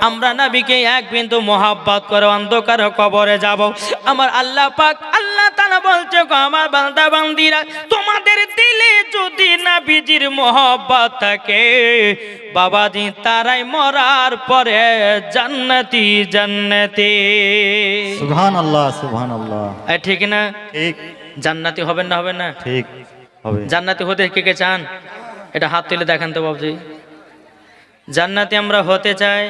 আমরা নবীকে এক বিন্দু মোহাব্বত করে অন্ধকার কবরে যাব। আমার আল্লাহ পাক আল্লাহ তাআলা বলছে গো আমার বান্দা বান্দিরা তোমাদের দিলে যদি নবীজির মোহাব্বত থাকে বাবাজি তারাই মরার পরে জান্নাতি জান্নাতি। সুবহান আল্লাহ সুবহান আল্লাহ এ, ঠিক না? ঠিক। জান্নাতি হবেন না হবেন না? ঠিক হবে। জান্নাতি হতে কে কে চান? এটা হাত তুলে দেখান তো বাবজি। জান্নাতি আমরা হতে চাই।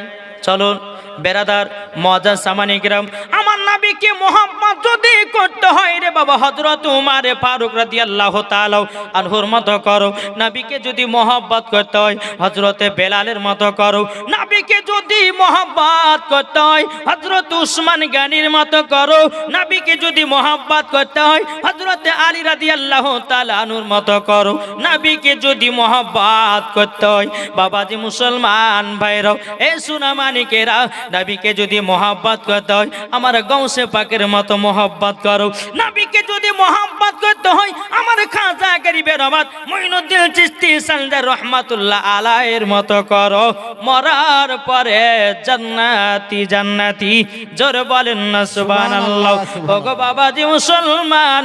চলুন। বেরাদার মজা সামানিকরাম আমার নাবিকে মোহাম্মদ যদি করতে হয় রে বাবা হজরত উমারে ফারুক রাদিয়াল্লাহু তাআলা আনহুর মতো করো নাবিকে যদি মোহাব্বত করতে হয় হজরতে বেলালের মতো করো নাবিকে যদি মোহাব্বত করতে হয়, হযরত উসমান গানির মতো করো নাবিকে যদি মোহাব্বত করতে হয়, হযরতে আলী রাদিয়াল্লাহু তাআলা আনহুর মতো করো নাবিকে যদি মোহাব্বত করতে হয়, বাবাজি মুসলমান ভাইরাও, এ সুনামানিকেরা নাবিকে যদি মোহাব্বত করতে হয় আমার গৌসে পাকের মতো মোহাব্বত করো। নাবিকে যদি মোহাব্বত করতে হয় আমার খাজা গরিবের রহমত মঈনুদ্দিন চিশতি সালদার রহমাতুল্লাহ আলাইয়ের মতো করো। মরার পরে জান্নাতি জান্নাতি জোর বলেন না সুবহানাল্লাহ। ওগো বাবাজি মুসলমান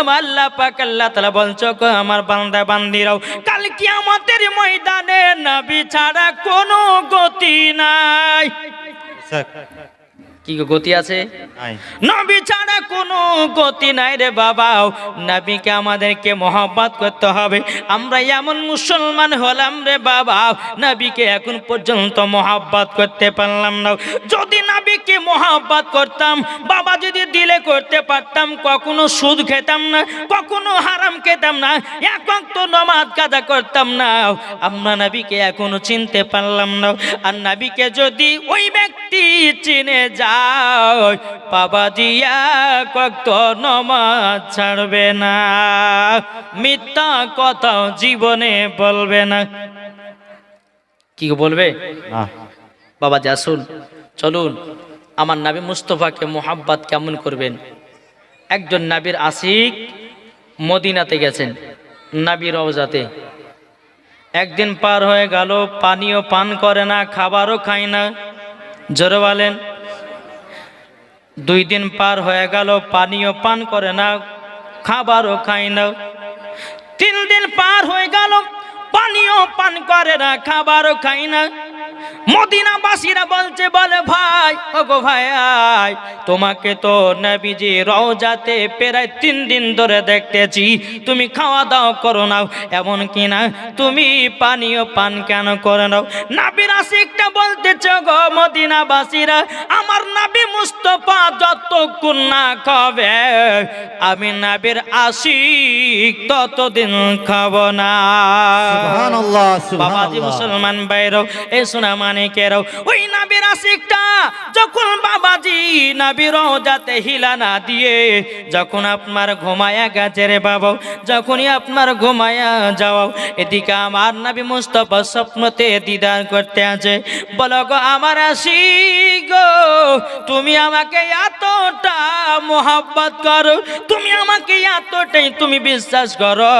আমার আল্লাহ পাক আল্লাহ তাআলা বলছো আমার বান্দা বান্দিরাও কাল কিয়ামতের ময়দানে নবী ছাড়া কোনো গতি নাই। কি গতি আছে? নবী ছাড়া কোনো গতি নাই রে বাবা নবীকে আমাদেরকে মহব্বত করতে হবে। আমরা এমন মুসলমান হলাম রে বাবা নবীকে এখন পর্যন্ত মহব্বত করতে পারলাম না। যদি নবীকে মহব্বত করতাম বাবা যদি দিলে করতে পারতাম, কখনো সুদ খেতাম না, কখনো হারাম খেতাম না তো নমাজ কাজা করতাম না। আমরা নবীকে এখনও চিনতে পারলাম না। আর নবীকে যদি ওই ব্যক্তি চিনে যায় বাবা দিয়া কত নমাজ ছাড়বে না। মিথ্যা কথা জীবনে বলবে না। কি বলবে? বাবা জাসুন চলুন, আমার নাবি মুস্তফাকে মোহাব্বাত কেমন করবেন? একজন নাবির আশিক মদিনাতে গেছেন, নাবি রওজাতে। একদিন পার হয়ে গেল, পানিও পান করে না, খাবারও খায় না। জোরে বলেন, দুই দিন পার হয়ে গেল, পানিও পান করে না, খাবারও খায় না। তিন দিন পার হয়ে গেল, পানিও পান করে না, খাবারও খায় না। মদিনাবাসীরা বলছে বলে ভাই ওগো ভাই তোমাকে তো নবীজি রওজাতে প্রায় তিন দিন ধরে দেখতেছি। তুমি খাওয়া দাওয়া করো নাও এমন কি না? তুমি পানীয় পান কেন করে নাও? নাবির আশিকটা বলতেছে গো মদিনাবাসীরা আমার নাবি মুস্তফা যতক্ষণ না খাবে আমি নাবির আশিক ততদিন খাব না। বাবাজি মুসলমান বাইরও এ সোনা মানিকেরও ওই নাবির আশিকটা যখন বাবাজি নাবির যাতে হিলা না দিয়ে, যখন আপনার ঘুমায়া গেছে রে বাবা, যখনই আপনার ঘুমায়া যাও, এদিকে আমার নাবি মুস্তফা স্বপ্নতে দিদার করতে আছে। বলো গো আমার আশিক গো, তুমি আমাকে এতটা মোহাব্বত করো, তুমি আমাকে এতটাই তুমি বিশ্বাস করো?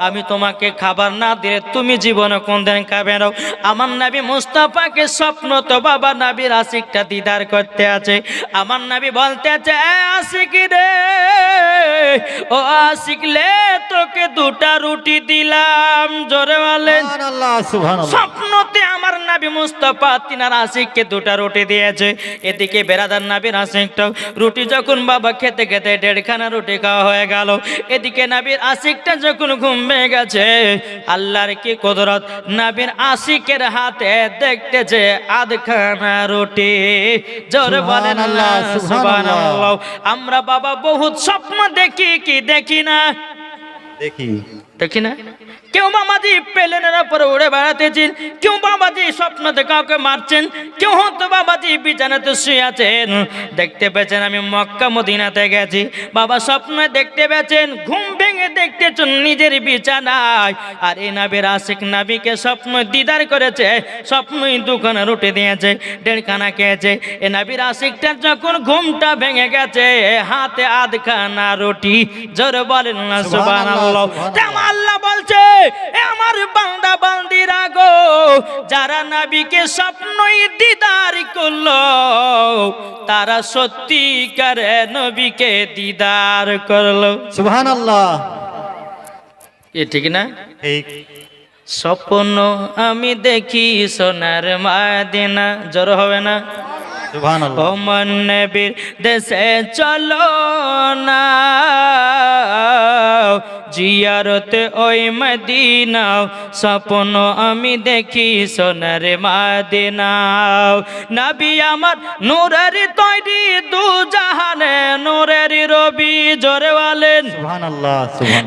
আমি তোমাকে খাবার না দিলে তুমি জীবনে কোন কোনদিন খাবে না। আমার নাবি মুস্তাফাকে স্বপ্ন তো বাবা নাবির আশিকটা দিদার করতে আছে। আমার নাবি বলতে আছে "এ আশিক রে ও আশিক লে তোকে দুটা রুটি দিলাম জোরে বলেন। আল্লাহ স্বপ্নতে আমার নাবি মুস্তফা তিনার আশিককে দুটা রুটি দিয়েছে। এদিকে বেরাদার নাবির আশিকটা রুটি যখন বাবা খেতে খেতে দেড়খানা রুটি খাওয়া হয়ে গেল। এদিকে নাবির আশিকটা যখন ঘুমে গেছে আল্লাহর কি কুদরত? নাবির আশিকের হাতে দেখতেছে আধখানা রুটি। জোর বলেন আল্লাহ সুবহানাল্লাহ। আমরা বাবা বহুত স্বপ্ন দেখি কি দেখি না? দেখি। দেখি না কেউ বাবাজি প্লেনের উপরে উড়ে বেড়াতেছেন কেউ বাবাজি স্বপ্নতে কাউকে মারছেন। কেউ হয়তো বাবাজি বিছানাতে শুয়ে আছেন। দেখতে পেয়েছেন আমি মক্কা মদিনাতে গেছি। বাবা স্বপ্নে দেখতে পেয়েছেন ঘুম ভেঙে দেখতেছেন নিজের বিছানায়। আর এই নাবির আশিক নাবিকে স্বপ্ন দিদার করেছে স্বপ্নই দুখানা রুটি দিয়েছে দেড়খানা খেয়েছে। এ নাবির আশিকটা যখন ঘুমটা ভেঙে গেছে হাতে আধখানা রুটি। জোরে বলেন না তেমন আল্লাহ বলছে আমার বান্দা বান্দিরা গো যারা নাবিকে স্বপ্নই দিদার করল তারা সত্যিকারে নবীকে দিদার করল। সুবহান আল্লাহ এ ঠিক না? স্বপ্ন আমি দেখি সোনার মাদিনা জ্বর হবে না? সুবহান আল্লাহ ওমন নবীর দেশে চলো না। জিয়ারতে ওই মদিনাও স্বপ্ন আমি দেখি সোনার মাদিনাও। নবী আমার নূরের তৈরি দু জাহানে নূরের রবি জোরে বলেন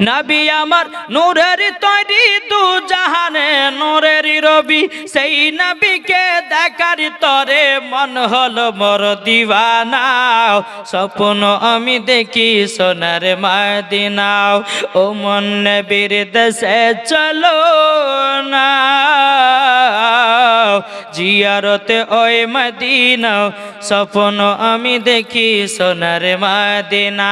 নবী আমার নূরের তৈরি দু জাহানে নূরের রবি সেই নবীকে দেখার তরে মন হলো মোর দিওয়ানাও স্বপ্ন আমি দেখি সোনার মাদিনাও। ও মন বীর দেশে চলো না। জিয়ারতে ওই মদিনাও স্বপ্ন আমি দেখি সোনার মাদিনা।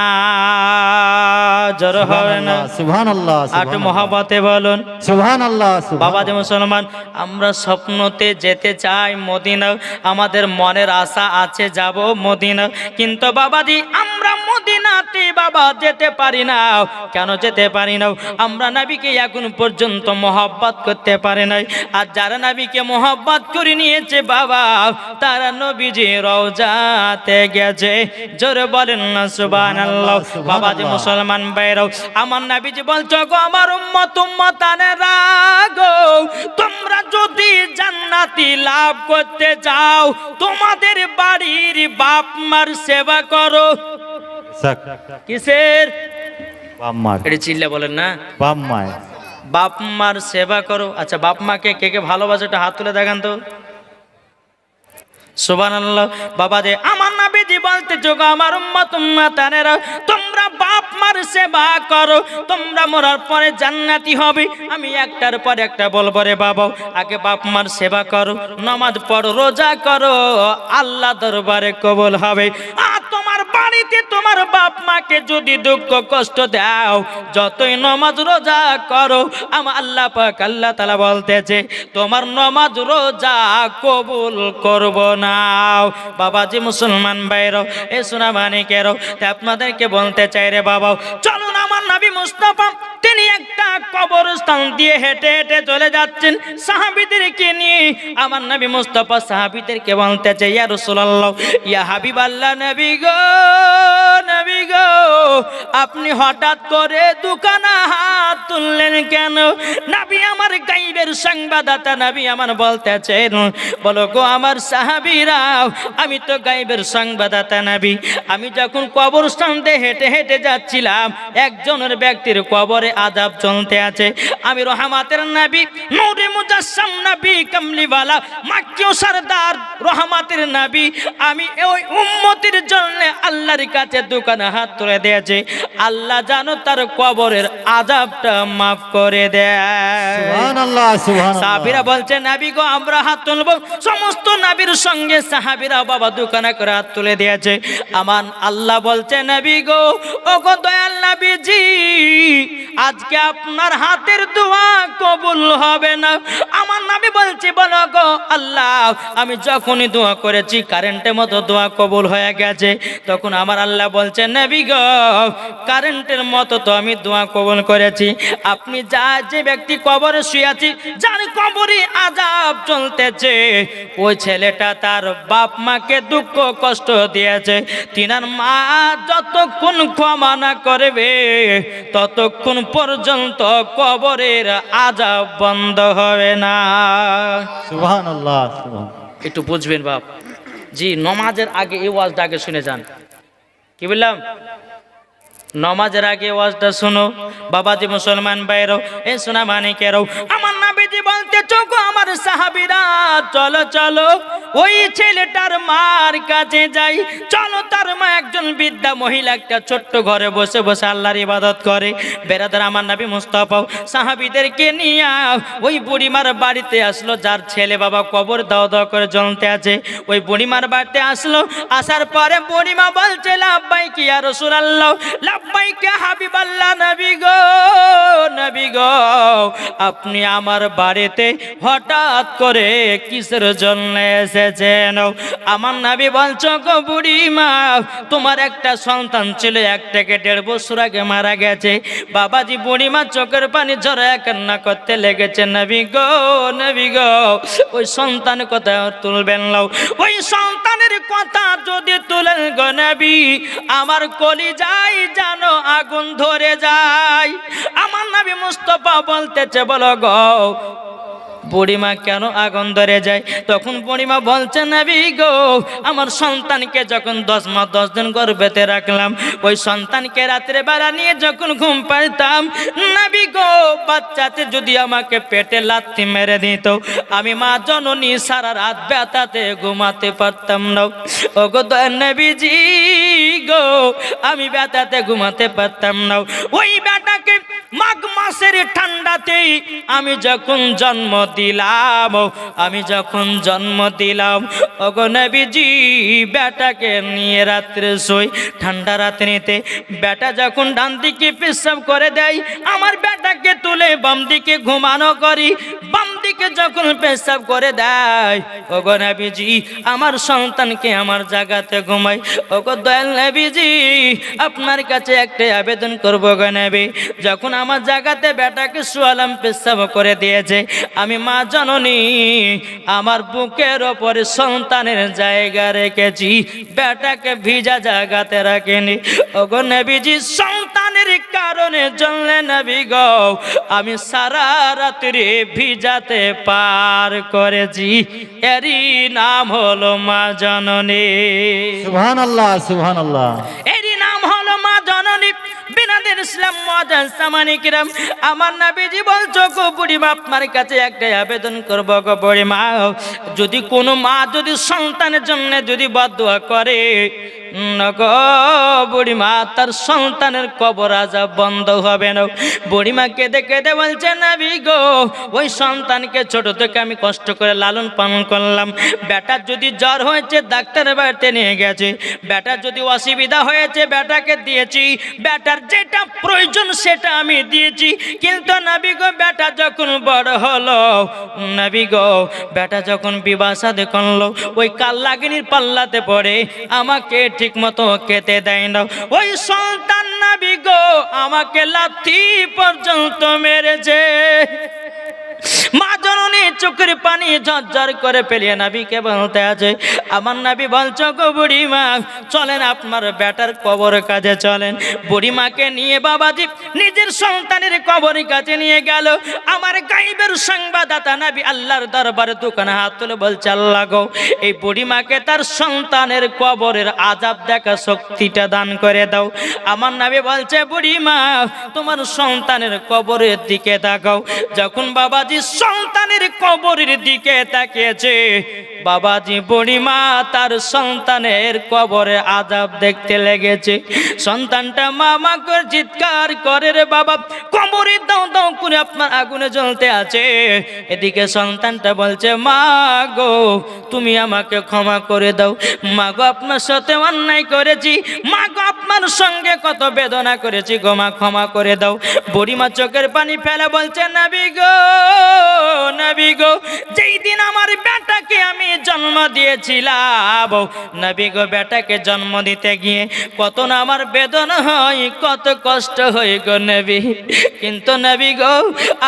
জোর হবে না? সুবহান আল্লাহ আট মহাবতে বলুন। সুবহান আল্লাহ বাবা যে মুসলমান আমরা স্বপ্নতে যেতে চাই মদিনা আমাদের মনের আশা আছে যাব মদিনা। কিন্তু বাবাজি আমরা মদিনাতে বাবা যেতে পারি না। কেন যেতে পারি না? আমরা নবীকে এখন পর্যন্ত মহব্বত করতে পারে নাই। আর যারা নবীকে মহব্বত করে নিয়েছে বাবা। তারা নবীজি রওজাতে গেছে। জোরে বলেন না সুবহানাল্লাহ। বাবা যে মুসলমান বাইরাও আমার নাবিজি বলছো গো আমার উম্মত উম্মতানে রাগো তোমরা যদি জান্নাতি লাভ করতে যাও তোমাদের বাড়ির বাপ মার সেবা করো। কিসের? বাম্মার এটা চিল্লে বলেন না। বাম্মায় বাপ মার সেবা করো। আচ্ছা বাপ মাকে কে কে ভালোবাসে একটা হাত তুলে দেখান তো। সুবান বাবা দে আমার নাবিজি বলতে যোগ, আমার উম্মত, উম্মাতানেরা, তোমরা বাপ মার সেবা করো, তোমরা মরার পরে জান্নাতি হবে। আমি একটার পর একটা বলব রে বাবা, আগে বাপ মার সেবা করো, নামাজ পড়ো, রোজা করো, আল্লাহ দরবারে কবল হবে। বাড়িতে তোমার বাপ মাকে যদি দুঃখ কষ্ট দাও, যতই নমাজ রোজা করো, আমার আল্লাহ পাক আল্লাহ তালা বলতেছে, তোমার নমাজ রোজা কবুল করব না। বাবাজি মুসলমান বাইরও এ সোনা মানিকেরও তাই আপনাদেরকে বলতে চাই রে বাবা, চলুন আমার নবী মুস্তাফা, তিনি একটা কবরস্থান দিয়ে হেঁটে হেঁটে চলে যাচ্ছেন সাহাবিদেরকে নিয়ে। আমার নবী মুস্তাফা সাহাবিদেরকে বলতে চাই, ইয়া রাসূলুল্লাহ, ইয়া হাবিবাল্লাহ নবী গো। আপনি হঠাৎ করে দোকানে হাত তুললেন কেন? নবী আমার গাইবের সংবাদদাতা, নবী আমার বলতেছেন, বলো গো আমার সাহাবীরা, আমি তো গাইবের সংবাদদাতা, নবী। আমি যখন কবরস্থান দিয়ে হেঁটে হেঁটে যাচ্ছিলাম, একজনের ব্যক্তির কবরে আজাব চলতে আছে। আমি রহমাতের নবী, নূরে মুজাসসাম নবী, কামলিওয়ালা মাক্কিও সরদার রহমাতের নবী। আমি ওই উম্মতির জন্য আল্লাহর কাছে দোকানে হাত তুলে দিয়েছে। আল্লাহ জানো তার কবরের আজাবটা মাফ করে সাহাবিরা বলছে নাবি গো আমরা হাত তুলবো। সমস্ত নাবির সঙ্গে সাহাবিরা বাবা দোকানে করে হাত তুলে দিয়েছে। আমার আল্লাহ বলছে নাবি গো ও গো দয়াল নাবিজি আজকে আপনার হাতের দোয়া কবুল হবে না। আমার নাবি বলছে বলো গো আল্লাহ আমি যখনই দোয়া করেছি কারেন্টের মতো দোয়া কবুল হয়ে গেছে। তখন আমার আল্লাহ বলছে নবী গো কারেন্টের মতো তো আমি দোয়া কবুল করেছি। আপনি যা যে ব্যক্তি কবরে শুয়েছি যার কবরে আজাব চলতেছে ওই ছেলেটা তার বাপ মাকে দুঃখ কষ্ট দিয়েছে। তিনার মা যতক্ষণ ক্ষমা না করবে ততক্ষণ পর্যন্ত কবরের আজাব বন্ধ হবে না। একটু বুঝবেন বাপ। জি নমাজের আগে এই ওয়াজটা আগে শুনে যান। কি বললাম? নমাজের আগে ওয়াজটা শুনো। বাবাজি মুসলমান বাইরও এ শোনা মানিকেরও আমার নাবিজি বলতে চোখ, আমার সাহাবিরা, চলো চলো। ওই ছেলেটার মার কাছে যাই। চলো তার মা একজন বিদ্যা মহিলা একটা ছোট্ট ঘরে বসে বসে আল্লাহর ইবাদত করে। বেরাদার, আমার নাবি মুস্তাফা, সাহাবিদেরকে নিয়ে ওই বুড়িমার বাড়িতে আসলো, যার ছেলে বাবা কবর দাও দাও করে জ্বলতে আছে। ওই বুড়িমার বাড়িতে আসলো, আসার পরে বুড়িমা বলছে, লাভবাই কি আর সুরাল্লাহ লাভবাই কে হাবিবাল্লাহ নবী গো নবী গো। আপনি আমার বাড়িতে হঠাৎ করে কিসের জন্য এসে এসেছেন আমার নাবি বলছো, গো বুড়ি মা, তোমার একটা সন্তান ছিল, এক থেকে দেড় বছর আগে মারা গেছে। বাবাজি বুড়ি মা চোখের পানি ঝরে কান্না করতে লেগেছে। নবী গো নবী গো, ওই সন্তান কথা তুলবেন নাও ওই সন্তানের কথা যদি তুলেন গো নবী, আমার কলি যাই জানো আগুন ধরে যায়। আমার নবী মুস্তফা বলতেছে, বলো গো বুড়িমা কেন আগুন ধরে যায়? তখন বুড়িমা বলছে, নাবি গো, আমার সন্তানকে যখন দশ মাস দশ দিন গর্ভেতে রাখলাম, ওই সন্তানকে রাত্রে বেলা নিয়ে যখন ঘুম পাইতাম, নাবি গো বাচ্চাতে যদি আমাকে পেটে লাথি মেরে দিত, আমি মা জননী সারা রাত ব্যথাতে ঘুমাতে পারতাম না। ও গো নবীজি গো, আমি ব্যথাতে ঘুমাতে পারতাম না। ওই বেটাকে মাঘ মাসের ঠান্ডাতেই আমি যখন জন্ম দিলাম, আমি যখন জন্ম দিলাম অগনবীজি বেটাকে নিয়ে রাত্রে শোই, ঠান্ডা রাত্রিতে বেটা যখন ডান দিকে পেশাব করে দেয়, আমার বেটাকে তুলে বাম দিকে ঘুমানো করি, বাম দিকে যখন পেশাব করে দেয়, ওগো নবীজি, আমার সন্তানকে আমার জায়গাতে ঘুমাই। ওগো দয়াল নবীজি, আপনার কাছে একটা আবেদন করব গো নবী, যখন আমার জায়গাতে বেটাকে শুয়ালাম, পেশাব করে দিয়েছে, আমি মা জননী, আমার বুকের ওপরে সন্তানের জায়গা রেখেছি, বেটাকে ভিজা জায়গাতে রাখেনি। ওগো নবীজি সন্তানের কারণে জন্যে নবী গো আমি সারা রাত্রি ভিজাতে পার করেছি। এরই নাম হলো মা জননী। সুবহান আল্লাহ সুবহান আল্লাহ এরই নাম হলো মা জননী। বিনাদের ইসলাম মজান সামানিকিরাম আমার নাবিজি বলছো গো বুড়িমা আপনার কাছে একটাই আবেদন করব গো বুড়িমা যদি কোনো মা যদি সন্তানের জন্য যদি বদুয়া করে না বুড়িমা, তার সন্তানের কবর আজা বন্ধ হবে না। বুড়িমা কেঁদে কেঁদে বলছে, নাবি গো, ওই সন্তানকে ছোট থেকে আমি কষ্ট করে লালন পালন করলাম। বেটার যদি জ্বর হয়েছে ডাক্তারের বাড়িতে নিয়ে গেছে। বেটার যদি অসুবিধা হয়েছে, বেটাকে দিয়েছি। বেটার যেটা প্রয়োজন, সেটা আমি দিয়েছি। কিন্তু নাবি গো, বেটা যখন বড় হলো, নাবি গো, বেটা যখন বিবাহ সাথে করল, ওই কাল্লাগিনীর পাল্লাতে পড়ে। আমাকে ঠিক মতো খেতে দেয় না। ওই সন্তান নাবি গো আমাকে লাথি পর্যন্ত মেরেছে। মা জননী চোখের পানি ঝরঝর করে পেলিয়ে নাবিকে বলতে আছে, আমার নাবি বলছো গো বুড়ি মা চলেন আপনার বেটার কবর কাজে চলেন। বুড়ি মাকে নিয়ে বাবাজি নিজের সন্তানের কবরের কাছে নিয়ে গেল। আমার গাইবের সংবাদদাতা নাবি আল্লাহর দরবারে দোকানে হাত তুলে বলছে, আল্লাহ গো, এই বুড়ি মাকে তার সন্তানের কবরের আজাব দেখা শক্তিটা দান করে দাও। আমার নাবি বলছে বুড়ি মা তোমার সন্তানের কবরের দিকে তাকাও। যখন বাবাজি কবরের দিকে তাকিয়েছে। বাবাজি বুড়িমা তার সন্তানের কবরে আজাব দেখতে লেগেছে। সন্তানটা মামা করে চিৎকার করে রে বাবা, কবরে দাও দাও করে আপনার আগুনে জ্বলতে আছে। এদিকে সন্তানটা বলছে, মা গো, তুমি আমাকে ক্ষমা করে দাও। মা গো, আপনার সাথে অন্যায় করেছি। মা গো, আপনার সঙ্গে কত বেদনা করেছি। গো, মা, ক্ষমা করে দাও। বুড়িমা চোখের পানি ফেলে বলছে, নাবি গো নাবি গো, যেই দিন আমার বেটাকে আমি জন্ম দিয়েছিলাম। নবী গো বেটাকে জন্ম দিতে গিয়ে কত না আমার বেদনা হয়, কত কষ্ট হয় গো নবী। কিন্তু নবী গো,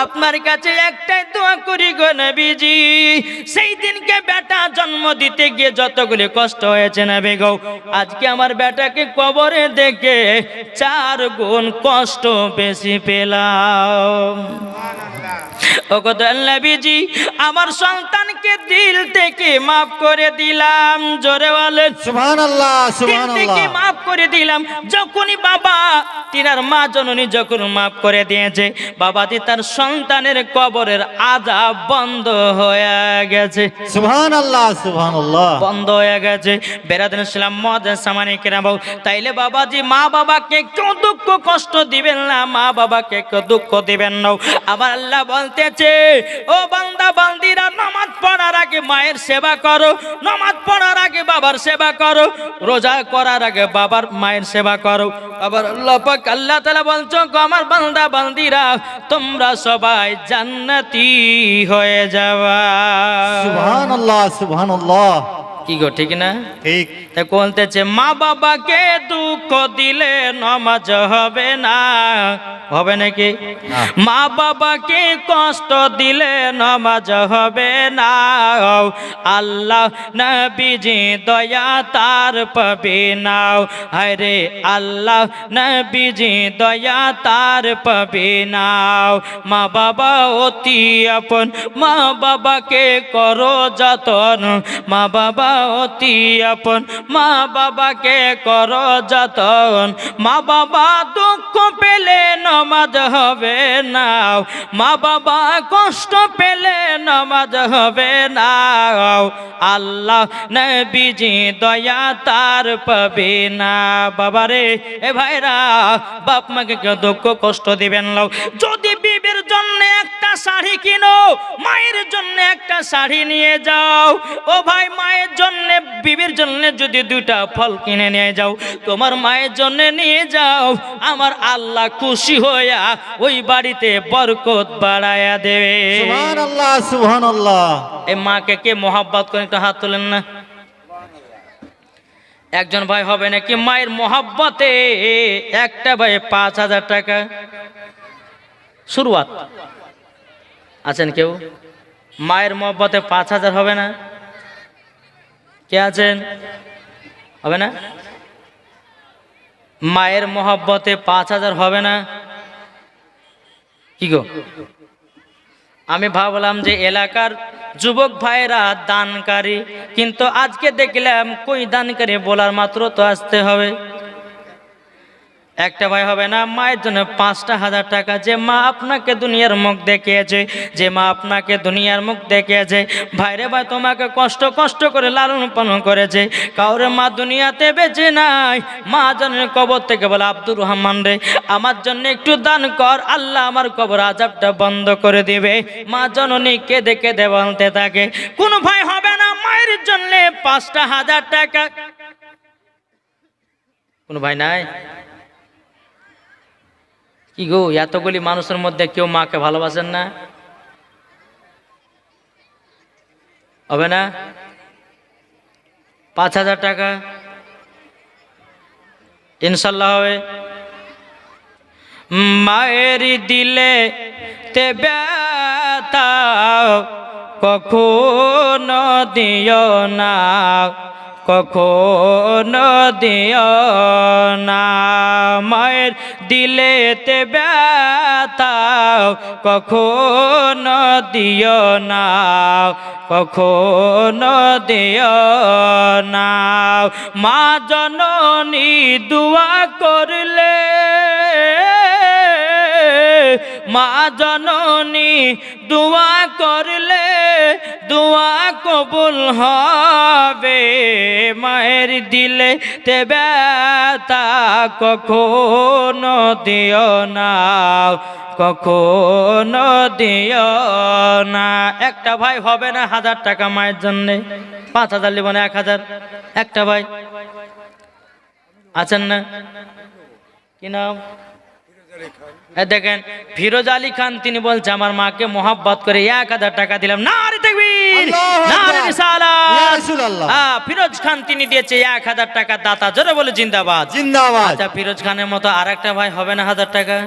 আপনার কাছে একটাই দোয়া করি গো নবীজি। সেই দিনকে বেটা জন্ম দিতে গিয়ে যতগুলি কষ্ট হয়েছে নবী গো, আজকে আমার বেটাকে কবরে দেখে চার গুণ কষ্ট বেশি পেলাম। ও কত নবীজি, আমার সন্তানকে দিল থেকে মাফ করে দিলাম। জোরে বলেন। সুবহান আল্লাহ দিল সুবহান থেকে মাফ করে দিলাম। যখনই বাবা তিনার মা জননী যখন মাফ করে দিয়েছে বাবাজি তার সন্তানের কবরের আজাব বন্ধ হয়ে গেছে। সুবহান আল্লাহ সুবহান আল্লাহ বন্ধ হয়ে গেছে। বেড়াতেন ছিলাম মদ সামানি কেনা বাবু তাইলে বাবাজি মা বাবাকে কেউ দুঃখ কষ্ট দিবেন না মা বাবাকে কেউ দুঃখ দিবেন না। আবার আল্লাহ বলতেছে ও বান্দা বান্দিরা নামাজ পড়ার আগে মায়ের সেবা করো, নামাজ পড়ার আগে বাবার সেবা করো, রোজা করার আগে বাবার মায়ের সেবা করো। আবার আল্লাহ পাক, আল্লাহ তাআলা বলছো আমার বান্দা, বান্দিরা, তোমরা সবাই জান্নাতি হয়ে যাওয়া সুহান আল্লাহ সুহান আল্লাহ কি গো ঠিক না? ঠিক। তা বলতেছে মা বাবাকে দুঃখ দিলে নমাজ হবে না। হবে নাকি? না। মা বাবাকে কষ্ট দিলে নমাজ হবে না। আল্লাহ নবীজি দয়া তার পাবে নাও হরে আল্লাহ নবীজি দয়া তার পাবে নাও মা বাবা অতি আপন। মা বাবাকে করো যতন। মা বাবা অতি আপন। মা বাবাকে করো যতন। মা বাবা দুঃখ পেলে নমাজ হবে না। মা বাবা কষ্ট পেলে নমাজ হবে না। আল্লাহ নবীজি দয়া তার পাবে না। বাবারে এ ভাইরা, বাপ মাকে কেউ দুঃখ কষ্ট দিবেন লাও যদি বিবির জন্য একটা শাড়ি কিনো মায়ের জন্য একটা শাড়ি নিয়ে যাও। ও ভাই মায়ের জন্য বিবির জন্য যদি দুইটা ফল কিনে নিয়ে যাও তোমার মায়ের জন্য নিয়ে যাও। আমার আল্লাহ খুশি হইয়া ওই বাড়িতে বরকত বাড়ায়া দেবে। সুবহান আল্লাহ সুবহান এই মাকে কে মোহাব্বত করে একটু হাত তোলেন না। একজন ভাই হবে নাকি মায়ের মোহাব্বতে একটা ভাই পাঁচ হাজার টাকা। শুরুয়াত। আছেন কেউ? মায়ের মহব্বতে পাঁচ হাজার হবে না? কে আছেন? হবে না? মায়ের মহব্বতে পাঁচ হাজার হবে না? কি গো? আমি ভাবলাম যে এলাকার যুবক ভাইরা দানকারী, কিন্তু আজকে দেখলাম কই দানকারী বলার মাত্র তো আসতে হবে। একটা ভাই হবে না, মায়ের জন্য পাঁচটা হাজার টাকা যে মা আপনাকে দুনিয়ার মুখ দেখিয়েছে, যে মা আপনাকে দুনিয়ার মুখ দেখিয়েছে। ভাইরে ভাই, তোমাকে কষ্ট কষ্ট করে লালন পালন করেছে। কাউরে মা দুনিয়াতে বেঁচে নাই, মা জনের কবর থেকে বলে, আব্দুর রহমান রে, আমার জন্য একটু দান কর, আল্লাহ আমার কবর আজাবটা বন্ধ করে দিবে। মা জননী কেঁদে কেঁদে বলতে থাকে, কোন ভাই হবে না, মায়ের জন্য পাঁচটা হাজার টাকা। কোন ভাই নাই? কি গো এতগুলি মানুষের মধ্যে কেউ মাকে ভালোবাসেন না। হবে না? পাঁচ হাজার টাকা। ইনশাল্লাহ হবে। মায়ের দিলে তে কখনো দিও না, কখনো দিও না। দিলেতে ব্যথা, কখনো দিও না, কখনো দিও না। মা জননী দুয়া করলে, মা জননী দোয়া করলে দোয়া কবুল হবে, মায়ের দিলে তে ব্যথা কখনো দিও না, কখনো দিও না। একটা ভাই হবে না হাজার টাকা মায়ের জন্যে, পাঁচ হাজার লিব না এক হাজার। একটা ভাই, আছেন না? কি নাম? দেখেন, ফিরোজ আলী খান, তিনি বলছে, আমার মাকে মোহাব্বত করে এক হাজার টাকা দিলাম। না, আরে তাকবীর ফিরোজ খান তিনি দিয়েছে এক হাজার টাকা দাতা। জোরে বলে জিন্দাবাদ। জিন্দাবাদ। আচ্ছা ফিরোজ খানের মতো আর একটা ভাই হবে না হাজার টাকা?